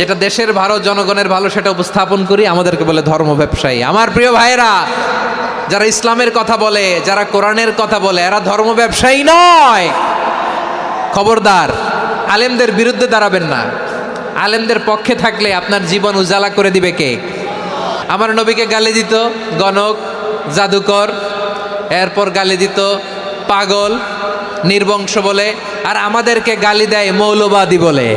যেটা দেশের ভালো, জনগণের ভালো, সেটা উপস্থাপন করি, আমাদেরকে বলে ধর্ম ব্যবসায়ী। আমার প্রিয় ভাইয়েরা, যারা ইসলামের কথা বলে, যারা কোরআনের কথা বলে, এরা ধর্ম ব্যবসায়ী নয়। খবরদার, আলেমদের বিরুদ্ধে দাঁড়াবেন না। আলেমদের পক্ষে থাকলে আপনার জীবন উজালা করে দিবে কে? আমার নবীকে গালি দিত গণক, জাদুকর, এরপর গালি দিত পাগল, নির্বংশ বলে, আর আমাদেরকে গালি দেয় মৌলবাদী বলে।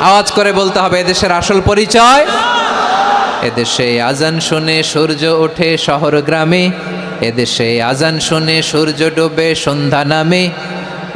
আওয়াজ করে বলতে হবে, এদেশের আসল পরিচয়। এদেশে আজান শুনে সূর্য ওঠে শহর গ্রামে। এদেশে আজান শুনে সূর্য ডোবে সন্ধ্যা নামে।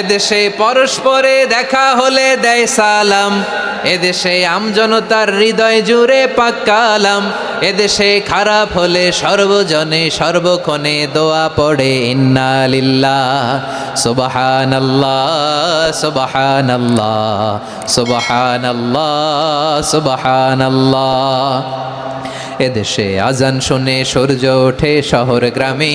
এদেশে পরস্পরে দেখা হলে দেয় সালাম। এদেশে আমজনতার হৃদয় জুড়ে পাক্কালাম এদেশে খারাপ হলে সর্বজনে সর্বক্ষণে দোয়া পড়ে ইন্নালিল্লাহ সুবহানাল্লাহ সুবহানাল্লাহ সুবহানাল্লাহ সুবহানাল্লাহ। এদেশে আজান শুনে সূর্য ওঠে শহর গ্রামে।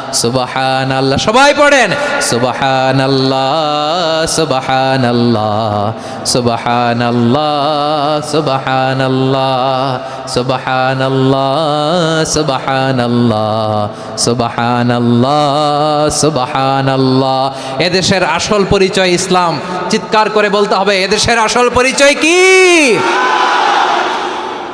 সুবাহান আল্লাহ সবাই পড়েন। সুবাহান আল্লাহ সুবাহান আল্লাহ সুবাহান আল্লাহ সুবাহান আল্লাহ সুবাহান আল্লাহ সুবাহান আল্লাহ সুবাহান আল্লাহ সুবাহান আল্লাহ এদেশের আসল পরিচয় ইসলাম। চিৎকার করে বলতে হবে, এদেশের আসল পরিচয় কি?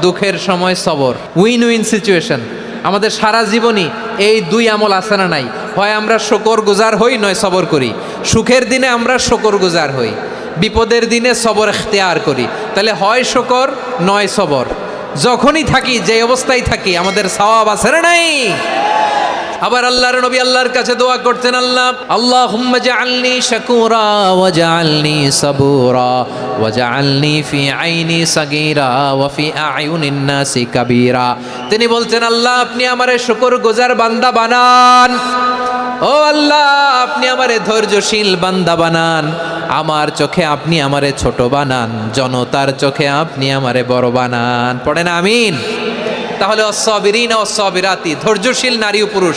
দুঃখের সময় সবর। উইন উইন সিচুয়েশন আমাদের সারা জীবনই এই দুই আমল আছে না নাই? হয় আমরা শকর গুজার হই, নয় সবর করি। সুখের দিনে আমরা শকর গুজার হই। বিপদের দিনে সবর এখতেয়ার করি। তাহলে হয় শকর, নয় সবর। যখনই থাকি যে অবস্থায় থাকি, আমাদের সওয়াব আছে না নাই? আবার আল্লাহর নবী আল্লাহর কাছে দোয়া করতেন, আল্লাহ আল্লাহ হুম্মা জাআলনি শাকুরা ওয়া জাআলনি সাবুরা ওয়া জাআলনি ফি আইনি সাগীরা ওয়া ফি আয়ুনিন নাসি কাবীরা। তিনি বলতেন, আল্লাহ, আপনি আমারে শুকর গুজার বান্দা বানান। ও আল্লাহ, আপনি আমারে ধৈর্যশীল বান্দা বানান। আমার চোখে আপনি আমারে ছোট বানান, জনতার চোখে আপনি আমারে বড় বানান। পড়েন, আমিন। তাহলে অসবিরিন অসবিরাতি ধৈর্যশীল নারী ও পুরুষ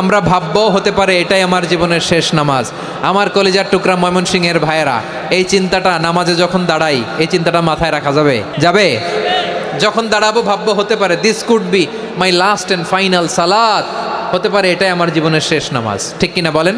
আমরা ভাবব হতে পারে এটাই আমার জীবনের শেষ নামাজ। আমার কলেজার টুকরা ময়মনসিংহের ভাইয়েরা, এই চিন্তাটা নামাজে যখন দাঁড়াই, এই চিন্তাটা মাথায় রাখা যাবে? যাবে? যখন দাঁড়াবো, ভাববো হতে পারে this could be my last and final salad হতে পারে এটাই আমার জীবনের শেষ নামাজ। ঠিক কিনা বলেন?